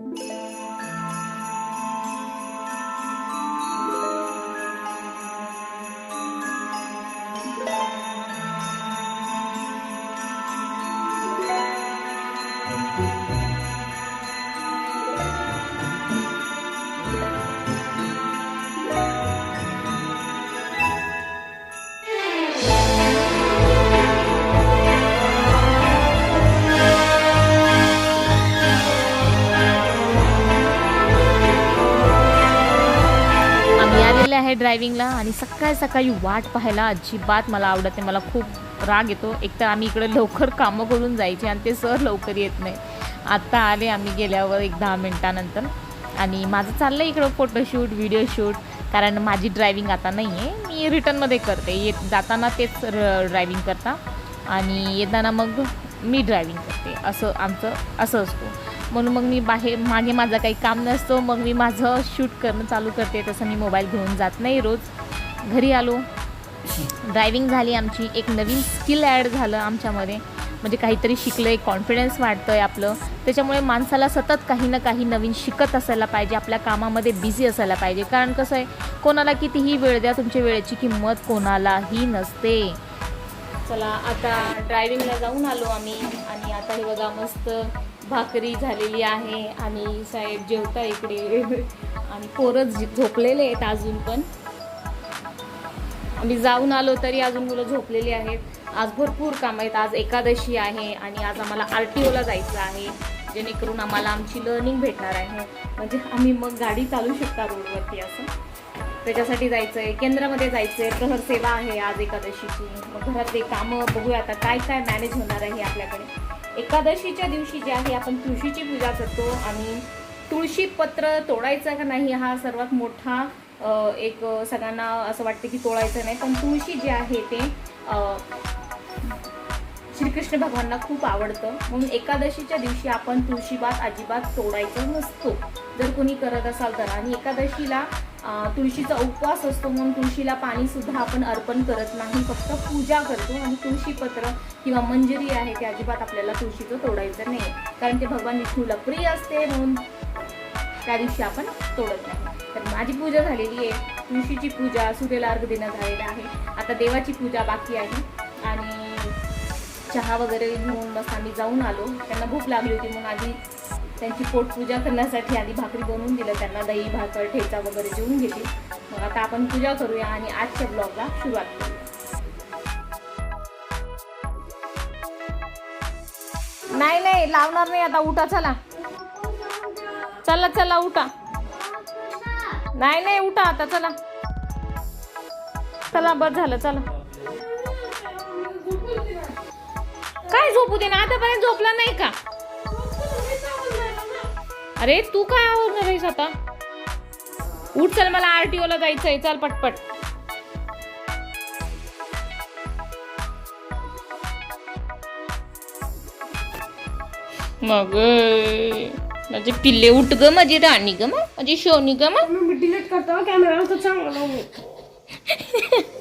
आम्ही आहे ड्रायव्हिंगला आणि सकाळी सकाळी वाट पाहायला अजिबात मला आवडत नाही. मला खूप राग येतो. एक तर आम्ही इकडे लवकर कामं करून जायचे आणि ते सर लवकर येत नाही. आत्ता आले आम्ही गेल्यावर एक दहा मिनटानंतर. आणि माझं चाललं आहे इकडं फोटोशूट व्हिडिओ शूट कारण माझी ड्रायव्हिंग आता नाही आहे मी रिटर्नमध्ये करते. येत जाताना तेच ड्रायव्हिंग करता. आणि येताना मग मी ड्रायव्हिंग करते. असं आमचं असं असतो. म्हणून मग मी बाहेर मागे माझं काही काम नसतो मग मी माझं शूट करणं चालू करते. तसं मी मोबाईल घेऊन जात नाही रोज. घरी आलो. ड्रायव्हिंग झाली आमची. एक नवीन स्किल ॲड झालं आमच्यामध्ये. म्हणजे काहीतरी शिकलं आहे कॉन्फिडन्स वाढतं आहे आपलं. त्याच्यामुळे माणसाला सतत काही ना काही नवीन शिकत असायला पाहिजे. आपल्या कामामध्ये बिझी असायला पाहिजे. कारण कसं आहे कोणाला कितीही वेळ द्या तुमच्या वेळेची किंमत कोणालाही नसते. चला आता ड्रायव्हिंगला जाऊन आलो आम्ही. आणि आता हे बघा मस्त भाकरी झालेली आहे आणि साहेब जेवता इकडे. आणि पोरं झोपलेले आहेत अजून पण. आम्ही जाऊन आलो तरी अजून मुलं झोपलेली आहेत. आज भरपूर काम आहेत. आज एकादशी आहे आणि आज आम्हाला आर टी ओला जायचं आहे जेणेकरून आम्हाला आमची लर्निंग भेटणार आहे. म्हणजे आम्ही मग गाडी चालू शकता रोडवरती असं. त्याच्यासाठी जायचं आहे केंद्रामध्ये जायचं आहे प्रहर सेवा आहे आज एकादशीची. मग घरातले कामं बघूया आता काय काय मॅनेज होणार आहे आपल्याकडे. एकादशीच्या दिवशी जे आहे आपण तुळशीची पूजा करतो आणि तुळशी पत्र तोडायचं का नाही हा सर्वात मोठा एक सगळ्यांना असं वाटतं की तोडायचं नाही. पण तुळशी जे आहे ते श्रीकृष्ण भगवानला खूप आवडतं. म्हणून एकादशीच्या दिवशी आपण तुळशीबात अजिबात तोडायचं नसतो. जर कोणी करत असाल तर. आणि एकादशीला तुळशीचा उपवास असतो. म्हणून तुळशीला पाणीसुद्धा आपण अर्पण करत नाही. फक्त पूजा करतो. आणि तुळशीपत्र किंवा मंजरी आहे ते अजिबात आपल्याला तुळशीचं तोडायचं नाही. कारण ते भगवान विष्णूला प्रिय असते. म्हणून त्या दिवशी आपण तोडत नाही. तर माझी पूजा झालेली आहे. तुळशीची पूजा सूर्याला अर्घ देणं झालेलं आहे. आता देवाची पूजा बाकी आहे. चहा वगैरे घेऊन मस्त आम्ही जाऊन आलो. त्यांना भूक लागली होती म्हणून आधी त्यांची पोटपूजा करण्यासाठी आधी भाकरी बनवून दिलं त्यांना दही भाकर ठेचा वगैरे जेवून घेतली. मग आता आपण पूजा करूया आणि आजच्या ब्लॉगला सुरुवात करूया. नाही नाही लावणार नाही आता उठा चला. चला चला उठा. नाही नाही उठा आता चला. चला बरं झालं चला. काय झोपू दे ना? आतापर्यंत झोपला नाही का? अरे तू काय आवडणार आहेस आता? उठ चल मला आरटीओ ला जायचंय. चल पटपट. मग माझे पिल्ले उठ ग माझी राणी ग मग. माझी शोनी ग मग. मी डिलीट करतो कॅमेरा तर चांगला.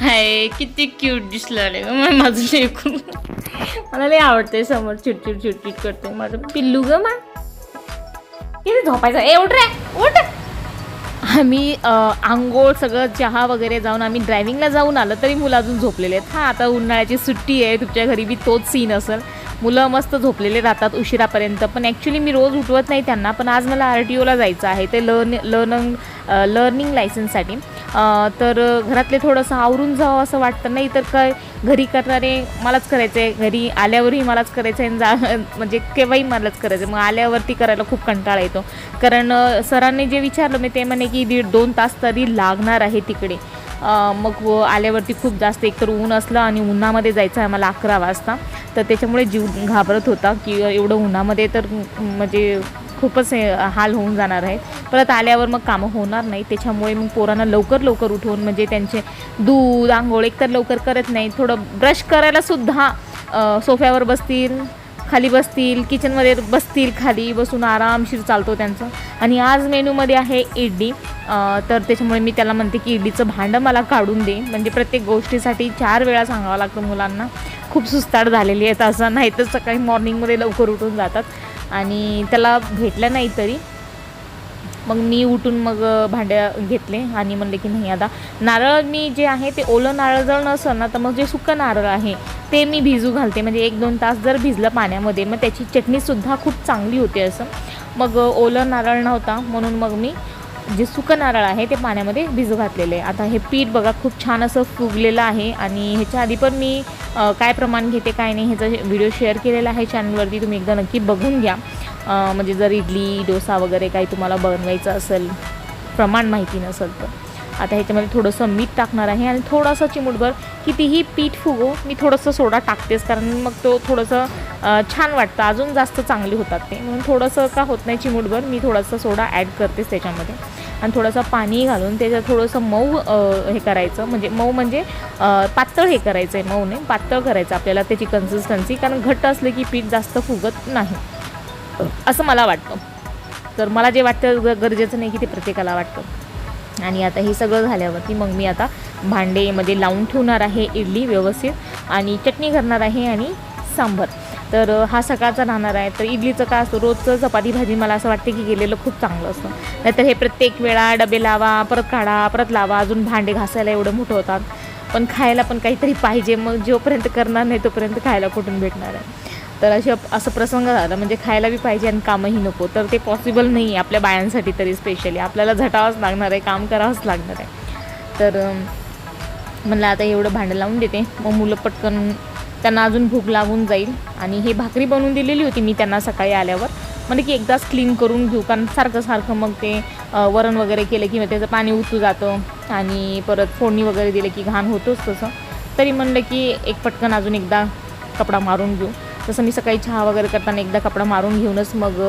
हाय किती क्यूट दिसलं रे. ग माझं लेकरू मला लय आवडते समोर चिडचिड चिडचिड करतो माझं. पिल्लू ग मा. किती झोपायचं? ए उठ रे. उठ. आम्ही आंघोळ सगळं चहा वगैरे जाऊन आम्ही ड्रायव्हिंगला जाऊन आलं तरी मुलं अजून झोपलेले आहेत. हा आता उन्हाळ्याची सुट्टी आहे. तुमच्या घरी बी तोच सीन असेल. मुलं मस्त झोपलेले राहतात उशिरापर्यंत. पण ॲक्च्युली मी रोज उठवत नाही त्यांना. पण आज मला आर टी ओला जायचं आहे. ते लर्न लर्निंग लर्निंग लायसन्ससाठी तर घरातले थोडंसं आवरून जावं असं वाटतं. नाही तर काय घरी करणारे मलाच करायचं आहे घरी आल्यावरही मलाच करायचं आहे आणि जा म्हणजे केव्हाही मलाच करायचं आहे. मग आल्यावरती करायला खूप कंटाळा येतो. कारण सरांनी जे विचारलं मी ते म्हणे की दीड दोन तास तरी लागणार आहे तिकडे. मग व आल्यावरती खूप जास्त एकतर ऊन असलं आणि उन्हामध्ये जायचं आहे मला अकरा वाजता. तर त्याच्यामुळे जीव घाबरत होता की एवढं उन्हामध्ये तर म्हणजे खूपच हे हाल होऊन जाणार आहे परत आल्यावर मग कामं होणार नाही त्याच्यामुळे मग पोरांना लवकर लवकर उठवून म्हणजे त्यांचे दूध आंघोळ एकतर लवकर करत नाही थोडं ब्रश करायलासुद्धा सोफ्यावर बसतील खाली बसतील किचनमध्ये बसतील खाली बसून आरामशीर चालतो त्यांचं. आणि आज मेनूमध्ये आहे इडली. तर त्याच्यामुळे मी त्याला म्हणते की इडलीचं भांडं मला काढून दे. म्हणजे प्रत्येक गोष्टीसाठी चार वेळा सांगावं लागतं मुलांना. खूप सुस्ताड झालेली आहेत असं. नाही तर सकाळी मॉर्निंगमध्ये लवकर उठून जातात. आणि त्याला भेटलं नाही तरी. मग मी उठून मग भांड्या घेतले आणि म्हणले की नाही आता नारळ मी जे आहे ते ओलं नारळ जर नसेल ना तर मग जे सुकं नारळ आहे ते मी भिजू घालते. म्हणजे एक दोन तास जर भिजलं पाण्यामध्ये मग त्याची चटणीसुद्धा खूप चांगली होते असं. मग ओलं नारळ नव्हता म्हणून मग मी जे सुकं नारळ आहे ते पाण्यामध्ये भिजू घातलेलं आहे. आता हे पीठ बघा खूप छान असं फुगलेलं आहे. आणि ह्याच्या आधी पण मी काय प्रमाण घेते काय नाही ह्याचा व्हिडिओ शेअर केलेला आहे चॅनलवरती. तुम्ही एकदा नक्की बघून घ्या. म्हणजे जर इडली डोसा वगैरे काही तुम्हाला बनवायचं असेल प्रमाण माहिती नसेल तर. आता ह्याच्यामध्ये थोडंसं मीठ टाकणार आहे आणि थोडंसं चिमूटभर कितीही पीठ फुगो मी थोडंसं सोडा टाकतेच कारण मग तो थोडंसं छान वाटतं. अजून जास्त चांगले होतात ते. म्हणून थोडंसं का होत नाही चिमूटभर मी थोडंसं सोडा ॲड करतेच त्याच्यामध्ये. आणि थोडंसं पाणी घालून त्याच्यात थोडंसं मऊ हे करायचं. म्हणजे मऊ म्हणजे पातळ हे करायचं आहे मऊ नाही पातळ करायचं आपल्याला त्याची कन्सिस्टन्सी कारण घट्ट असलं की पीठ जास्त फुगत नाही. असं मला वाटतं. तर मला जे वाटतं ग- गरजेचं नाही की ते प्रत्येकाला वाटतं. आणि आता हे सगळं झाल्यावरती मग मी आता भांडेमध्ये लावून ठेवणार आहे इडली व्यवस्थित आणि चटणी करणार आहे आणि सांबर. तर हा सकाळचा राहणार आहे. तर इडलीचं का असतं रोजचं चपाती भाजी मला असं वाटते की गेलेलं खूप चांगलं असतं. नाहीतर हे प्रत्येक वेळा डबे लावा परत काढा परत लावा अजून भांडे घासायला एवढं मोठं होतात. पण खायला पण काहीतरी पाहिजे. मग जोपर्यंत करणार नाही तोपर्यंत खायला कुठून भेटणार आहे? तर अशा असं प्रसंग झाला. म्हणजे खायला बी पाहिजे आणि कामही नको. तर ते पॉसिबल नाही आहे आपल्या बायांसाठी तरी स्पेशली आपल्याला झटावंच लागणार आहे काम करावंच लागणार आहे. तर म्हणलं आता एवढं भांडं लावून देते. मग मुलं पटकन त्यांना अजून भूक लागून जाईल. आणि हे भाकरी बनवून दिलेली होती मी त्यांना सकाळी आल्यावर. म्हणजे की एकदाच क्लीन करून घेऊ. कारण सारखं सारखं मग ते वरण वगैरे केलं की मग त्याचं पाणी उतू जातं. आणि परत फोडणी वगैरे दिलं की घाण होतोच तसं. तरी म्हणलं की एक पटकन अजून एकदा कपडा मारून घेऊ. तसं मी सकाळी चहा वगैरे करताना एकदा कपडा मारून घेऊनच मग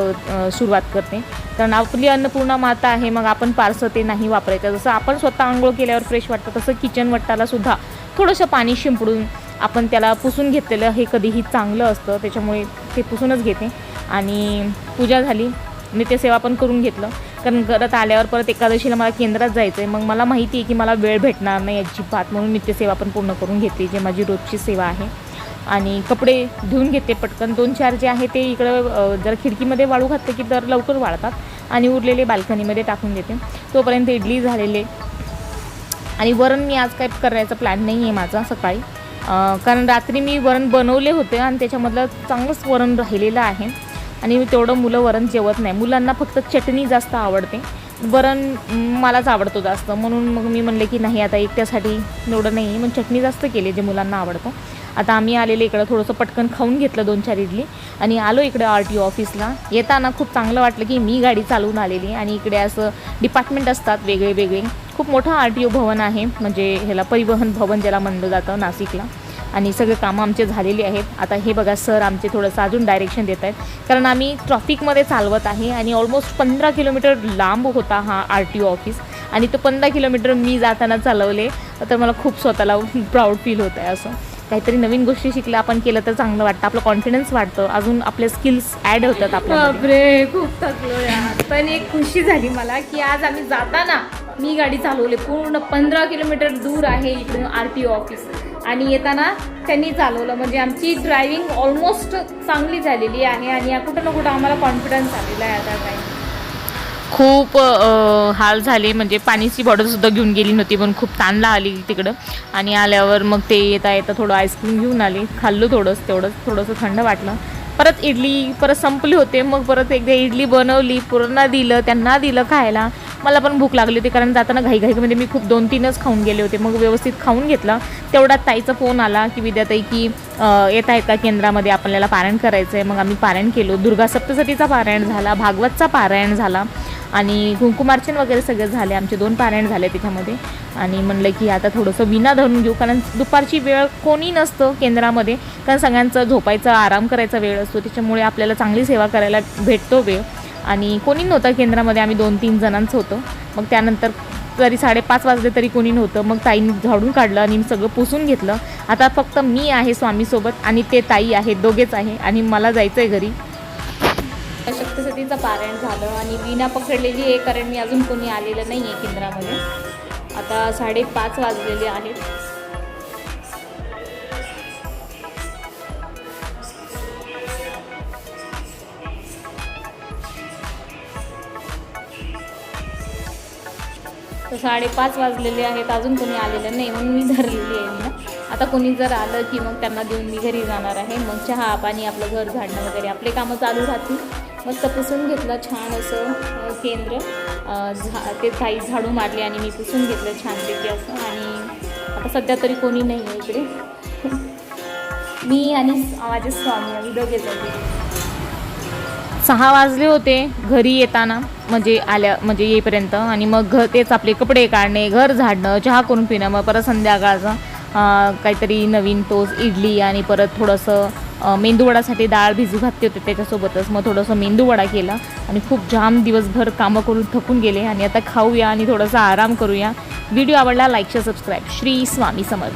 सुरुवात करते. कारण आपली अन्नपूर्णा माता आहे मग आपण पारसं ते नाही वापरायचं. जसं आपण स्वतः आंघोळ केल्यावर फ्रेश वाटतं तसं किचन वट्टाला सुद्धा थोडंसं पाणी शिंपडून आपण त्याला पुसून घेतलेलं हे कधीही चांगलं असतं. त्याच्यामुळे ते पुसूनच घेते. आणि पूजा झाली नित्यसेवा पण करून घेतलं. कारण करत आल्यावर परत एकादशीला मला केंद्रात जायचं आहे मग मला माहिती आहे की मला वेळ भेटणार नाही अजिबात. म्हणून नित्यसेवा पण पूर्ण करून घेते जे माझी रोजची सेवा आहे. आणि कपडे धुवून घेते पटकन. दोन चार जे आहे ते इकडं जर खिडकीमध्ये वाळू घातलं की तर लवकर वाळतात आणि उरलेले बाल्कनीमध्ये टाकून देते. तोपर्यंत इडली झालेले. आणि वरण मी आज काय करायचा प्लॅन नाही आहे माझा सकाळी. कारण रात्री मी वरण बनवले होते आणि त्याच्यामधलं चांगलंच वरण राहिलेलं आहे. आणि तेवढं मुलं वरण जेवत नाही. मुलांना फक्त चटणी जास्त आवडते. वरण मलाच आवडतो जास्त. म्हणून मग मी म्हणले की नाही आता एकट्यासाठी एवढं नाही. मग चटणी जास्त केली जे मुलांना आवडतं. आता आम्ही आलेले इकडं थोडंसं पटकन खाऊन घेतलं दोन चार इडली. आणि आलो इकडे आर टी ऑफिसला. येताना खूप चांगलं वाटलं की मी गाडी चालवून आलेली आणि इकडे असं डिपार्टमेंट असतात वेगळे वेगळे. खूप मोठं आर टी ओ भवन आहे. म्हणजे ह्याला परिवहन भवन ज्याला म्हणलं जातं नाशिकला. आणि सगळे कामं आमचे झालेली आहेत. आता हे बघा सर आमचे थोडंसं अजून डायरेक्शन देत आहेत. कारण आम्ही ट्रॉफिकमध्ये चालवत आहे आणि ऑलमोस्ट पंधरा किलोमीटर लांब होता हा आर टी ओ ऑफिस आणि तो पंधरा किलोमीटर मी जाताना चालवले. तर मला खूप स्वतःला प्राऊड फील होत आहे असं. काहीतरी नवीन गोष्टी शिकल्या आपण केलं तर चांगलं वाटतं. आपलं कॉन्फिडन्स वाटतं अजून आपले स्किल्स ॲड होतात आपल्या खूप थकलो यार पण एक खुशी झाली मला की आज आम्ही जाताना मी गाडी चालवली. पूर्ण पंधरा किलोमीटर दूर आहे इकडून आर टी ओ ऑफिस. आणि येताना त्यांनी चालवलं. म्हणजे आमची ड्रायव्हिंग ऑलमोस्ट चांगली झालेली आहे आणि कुठं ना कुठं आम्हाला कॉन्फिडन्स आलेला आहे आता काही खूप हाल झाले. म्हणजे पाण्याची बॉटलसुद्धा घेऊन गेली नव्हती पण खूप ताणला आली तिकडं. आणि आल्यावर मग ते येता येता थोडं आईस्क्रीम घेऊन आली. खाल्लो थोडंसं तेवढंच थोडंसं थंड वाटलं. परत इडली परत संपली होते. मग परत एकदा इडली बनवली पूर्ण दिलं त्यांना दिलं खायला. मला पण भूक लागली होती कारण जाताना घाईघाईमध्ये मी खूप दोन तीनच खाऊन गेले होते. मग व्यवस्थित खाऊन घेतलं. तेवढ्यात ताईचा फोन आला की विद्याताई की येता येता केंद्रामध्ये आपल्याला पारायण करायचं आहे मग आम्ही पारायण केलो. दुर्गा सप्तसतीचा पारायण झाला भागवतचा पारायण झाला. आणि कुंकुमार्चन वगैरे सगळं झाले आमचे दोन पारायण झाले त्याच्यामध्ये आणि म्हणलं की आता थोडंसं विना धरून घेऊ कारण दुपारची वेळ कोणी नसतं केंद्रामध्ये. कारण सगळ्यांचं झोपायचा आराम करायचा वेळ असतो. त्याच्यामुळे आपल्याला चांगली सेवा करायला भेटतो वेळ. आणि कोणी नव्हतं केंद्रामध्ये. आम्ही दोन तीन जणांचं होतं. मग त्यानंतर तरी साडेपाच वाजले तरी कोणी नव्हतं. मग ताईने झाडून काढलं आणि सगळं पुसून घेतलं. आता फक्त मी आहे स्वामीसोबत आणि ते ताई आहेत दोघेच आहे. आणि मला जायचं आहे घरी. शक्तीसाठीचं पारायण झालं आणि विना पकडलेली आहे कारण मी अजून कोणी आलेलं नाही आहे केंद्रामध्ये. आता साडेपाच वाजलेले आहेत. तर साडेपाच वाजलेले आहेत अजून कोणी आलेलं नाही म्हणून मी धरलेली आहे आता कोणी जर आलं की मग त्यांना देऊन मी घरी जाणार आहे मग चहा पाणी आपलं घर झाडणं वगैरे आपले कामं चालू राहतील. मस्त पुसून घेतलं छान असं केंद्र. झा ते काही झाडू मारले आणि मी पुसून घेतलं छानपैकी असं आणि आता सध्या तरी कोणी नाही आहे इकडे. मी आणि माझे स्वामी आम्ही दोघे आहोत सहा वाजले होते घरी येताना म्हणजे आल्या म्हणजे येईपर्यंत आणि मग घर तेच आपले कपडे काढणे घर झाडणं चहा करून पिणं मग परत संध्याकाळचं काहीतरी नवीन तोच इडली आणि परत थोडंसं मेंदूवडासाठी डाळ भिजू घातली होते त्याच्यासोबतच. मग थोडंसं मेंदूवडा केला आणि खूप जाम दिवसभर कामं करून थकून गेले. आणि आता खाऊया आणि थोडासा आराम करूया. व्हिडिओ आवडला like share subscribe. Shri Swami Samarth.